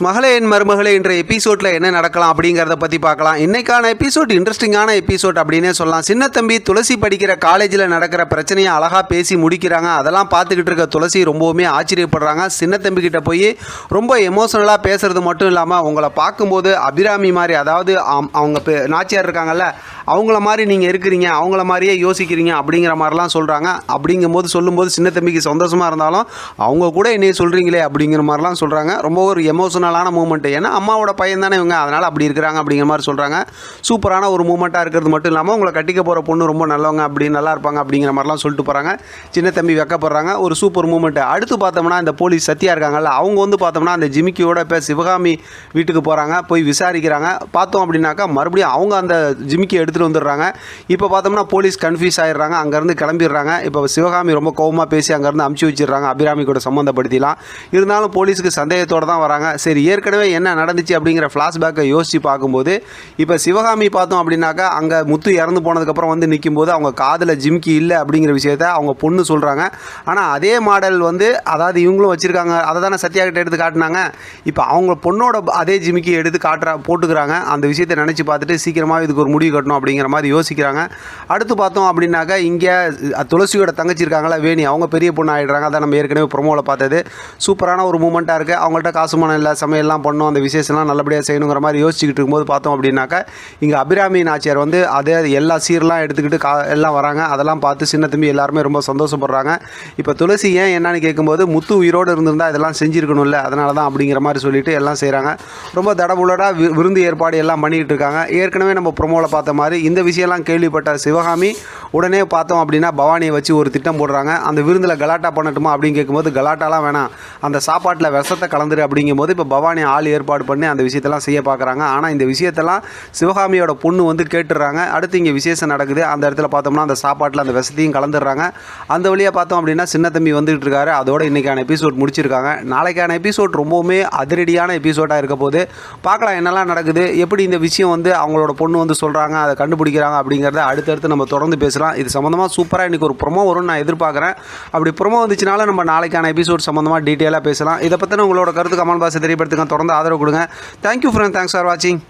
மகளே என் மருமகளே என்ற எபிசோட்ல என்ன நடக்கலாம் அப்படிங்கிறத பற்றி பார்க்கலாம். இன்னைக்கான எபிசோட் இன்ட்ரெஸ்டிங்கான எபிசோட் அப்படின்னே சொல்லலாம். சின்ன தம்பி துளசி படிக்கிற காலேஜில் நடக்கிற பிரச்சனையை அழகாக பேசி முடிக்கிறாங்க. அதெல்லாம் பார்த்துக்கிட்டு இருக்க துளசி ரொம்பவுமே ஆச்சரியப்படுறாங்க. சின்ன தம்பி கிட்ட போய் ரொம்ப எமோஷனலாக பேசுறது மட்டும் இல்லாமல் உங்களை பார்க்கும்போது அபிராமி மாதிரி அதாவது அம்- அவங்க நாச்சியார் இருக்காங்கல்ல அவங்கள மாதிரி நீங்கள் இருக்கிறீங்க அவங்கள மாதிரியே யோசிக்கிறீங்க அப்படிங்கிற மாதிரிலாம் சொல்கிறாங்க அப்படிங்கும்போது சொல்லும்போது சின்ன தம்பிக்கு சந்தோஷமாக இருந்தாலும் அவங்க கூட என்னைய சொல்கிறீங்களே அப்படிங்கிற மாதிரிலாம் சொல்கிறாங்க ரொம்ப ஒரு எமோஷனலான மூமெண்ட் ஏன்னா அம்மாவோட பையன் தானே இவங்க. அதனால் அப்படி இருக்கிறாங்க அப்படிங்கிற மாதிரி சொல்கிறாங்க சூப்பரான ஒரு மூமெண்ட்டாக இருக்கிறது மட்டும் இல்லாமல் உங்களை கட்டிக்க போகிற பொண்ணு ரொம்ப நல்லவங்க அப்படி நல்லா இருப்பாங்க அப்படிங்கிற மாதிரிலாம் சொல்லிட்டு போகிறாங்க சின்ன தம்பி வெக்கப்படுறாங்க. ஒரு சூப்பர் மூமெண்ட் அடுத்து பார்த்தோம்னா இந்த போலீஸ் சத்தியா இருக்காங்கல்ல அவங்க வந்து பார்த்தோம்னா அந்த ஜிமிக்கியோட இப்போ சிவகாமி வீட்டுக்கு போகிறாங்க போய் விசாரிக்கிறாங்க. பார்த்தோம் அப்படின்னாக்கா மறுபடியும் அவங்க அந்த ஜிமிக்கி எடுத்துகிட்டு வந்துடுறாங்க. இப்போ பார்த்தோம்னா போலீஸ் கன்ஃபியூஸ் ஆயிடுறாங்க. அங்கேருந்து கிளம்பிடுறாங்க. இப்போ சிவகாமி ரொம்ப கோவமாக பேசி அங்கேருந்து அமுச்சு வச்சிடுறாங்க. அபிராமி கூட சம்மந்தப்படுத்திலாம் இருந்தாலும் போலீஸுக்கு சந்தேகத்தோடு தான் வராங்க. சரி ஏற்கனவே என்ன நடந்துச்சு அப்படிங்கிற ஃப்ளாஷ்பேக்கை யோசித்து பார்க்கும்போது இப்போ சிவகாமி பார்த்தோம் அப்படின்னாக்கா அங்கே முத்து இறந்து போனதுக்கப்புறம் வந்து நிற்கும்போது அவங்க காதில் ஜிம்கி இல்லை அப்படிங்கிற விஷயத்த அவங்க பொண்ணு சொல்கிறாங்க ஆனால் அதே மாடல் வந்து அதாவது இவங்களும் வச்சுருக்காங்க அதை தானே சத்யா கிட்ட எடுத்து காட்டினாங்க. இப்போ அவங்க பொண்ணோட அதே ஜிமிக்கி எடுத்து காட்டுறா போட்டுக்கிறாங்க. அந்த விஷயத்தை நினச்சி பார்த்துட்டு சீக்கிரமாக இதுக்கு ஒரு முடிவு கட்டணும் அப்படிங்கிற மாதிரி யோசிக்கிறாங்க. அடுத்து பார்த்தோம் அப்படின்னாக்கா இங்கே துளசியோட தங்கச்சி இருக்காங்களா வேணி அவங்க பெரிய பொண்ணு ஆகிடுறாங்க அதான் நம்ம ஏற்கனவே ப்ரொமோவில் பார்த்தது. சூப்பரான ஒரு மூமெண்ட்டாக இருக்குது அவங்கள்ட்ட காசு மனம் இல்லை சமையல்லாம் பண்ணும் அந்த விசேஷம்லாம் நல்லபடியாக செய்யணுங்கிற மாதிரி யோசிச்சுக்கிட்டு இருக்கும்போது பார்த்தோம் அப்படின்னாக்கா இங்கே அபிராமி நாச்சியார் வந்து அதே எல்லா சீர்லாம் எடுத்துக்கிட்டு கா எல்லாம் வராங்க. அதெல்லாம் பார்த்து சின்ன தம்பி எல்லாருமே ரொம்ப சந்தோஷப்படுறாங்க. இப்போ துளசி ஏன் என்னன்னு கேட்கும்போது முத்து உயிரோடு இருந்திருந்தா இதெல்லாம் செஞ்சுருக்கணும்ல அதனால தான் அப்படிங்கிற மாதிரி சொல்லிட்டு எல்லாம் செய்கிறாங்க ரொம்ப தடபுடடாக வி விருந்து ஏற்பாடு எல்லாம் பண்ணிக்கிட்டு இருக்காங்க. ஏற்கனவே நம்ம ப்ரொமோவில் பார்த்த மாதிரி இந்த விஷயம்லாம் கேள்விப்பட்ட சிவகாமி உடனே பார்த்தோம் அப்படின்னா பவானியை வச்சு ஒரு திட்டம் போடுறாங்க. அந்த விருந்தில் கலாட்டா பண்ணட்டுமா அப்படின்னு கேட்கும்போது கலாட்டாலாம் வேணாம். அந்த சாப்பாட்டில் விஷத்தை கலந்துரு அப்படிங்கும்போது இப்போ இப்போ பவானி ஆள் ஏற்பாடு பண்ணி அந்த விஷயத்தெல்லாம் செய்ய பார்க்குறாங்க. ஆனால் இந்த விஷயத்தெல்லாம் சிவகாமியோட பொண்ணு வந்து கேட்டுடுறாங்க. அடுத்து இங்கே விசேஷம் நடக்குது. அந்த இடத்துல பார்த்தோம்னா அந்த சாப்பாட்டில் அந்த வசதியும் கலந்துடுறாங்க. அந்த வழியாக பார்த்தோம் அப்படின்னா சின்ன தம்பி வந்துகிட்டு இருக்காரு. அதோட இன்றைக்கான எபிசோட் முடிச்சிருக்காங்க. நாளைக்கான எபிசோட் ரொம்பவுமே அதிரடியான எபிசோடாக இருக்க போது பார்க்கலாம் என்னெல்லாம் நடக்குது. எப்படி இந்த விஷயம் வந்து அவங்களோட பொண்ணு வந்து சொல்கிறாங்க அதை கண்டுபிடிக்கிறாங்க அப்படிங்கிறத அடுத்தடுத்து நம்ம தொடர்ந்து பேசலாம். இது சம்மந்தமாக சூப்பராக இன்றைக்கி ஒரு ப்ரொமோ வரும்னு நான் எதிர்பார்க்குறேன். அப்படி ப்ரொமோ வந்துச்சுனால நம்ம நாளைக்கான எபிசோட் சம்மந்தமாக டீட்டெயிலாக பேசலாம். இதை பற்றின உங்களோட கருத்து கமல் பாக்ஸை தெரியப்படுத்துங்க தொடர்ந்து ஆதரவு கொடுங்க. தேங்க்யூ ஃப்ரெண்ட் தேங்க்ஸ் ஃபார் வாட்சிங்